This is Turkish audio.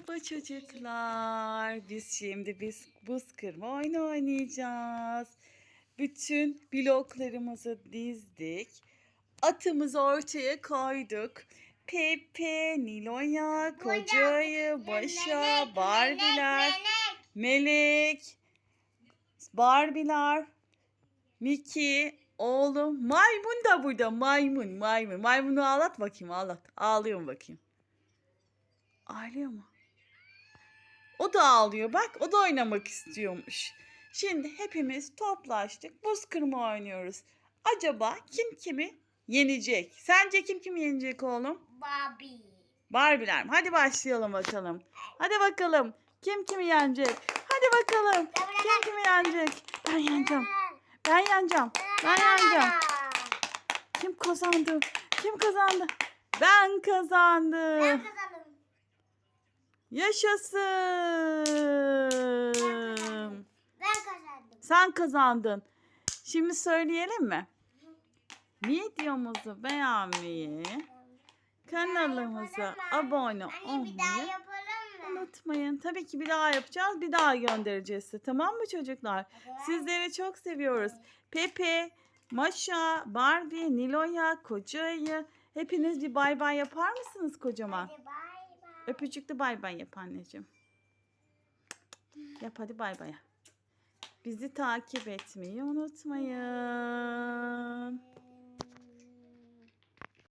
Merhaba çocuklar. Biz şimdi biz buz kırma oyunu oynayacağız. Bütün bloklarımızı dizdik. Atımızı ortaya koyduk. Pepe, Nilo'ya, Koca'yı, Başa, Barbiler, Melek, Barbiler, Miki, oğlum, maymun da burada. Maymun, maymun. Maymunu ağlat bakayım, ağlat. Ağlıyor mu bakayım? Ağlıyor mu? O da ağlıyor. Bak, o da oynamak istiyormuş. Şimdi hepimiz toplaştık. Buz kırma oynuyoruz. Acaba kim kimi yenecek? Sence kim kimi yenecek oğlum? Barbie. Barbiler mi? Hadi başlayalım bakalım. Hadi bakalım. Kim kimi yenecek? Hadi bakalım. Kim kimi yenecek? Ben yeneceğim. Ben yeneceğim. Ben yeneceğim. Kim kazandı? Kim kazandı? Ben kazandım. Ben kazandım. Yaşasın. Ben kazandım. Sen kazandın. Şimdi söyleyelim mi? Videomuzu beğenmeyi, kanalımıza abone olmayı unutmayın. Tabii ki bir daha yapacağız. Bir daha göndereceğiz size. Tamam mı çocuklar? Sizleri çok seviyoruz. Pepe, Maşa, Barbie, Nilo'ya, Koca'yı. Hepiniz bir bay bay yapar mısınız kocaman? Hadi bay bay. Öpücük de bay bay yap anneciğim. Yap hadi bay bay. Bizi takip etmeyi unutmayın.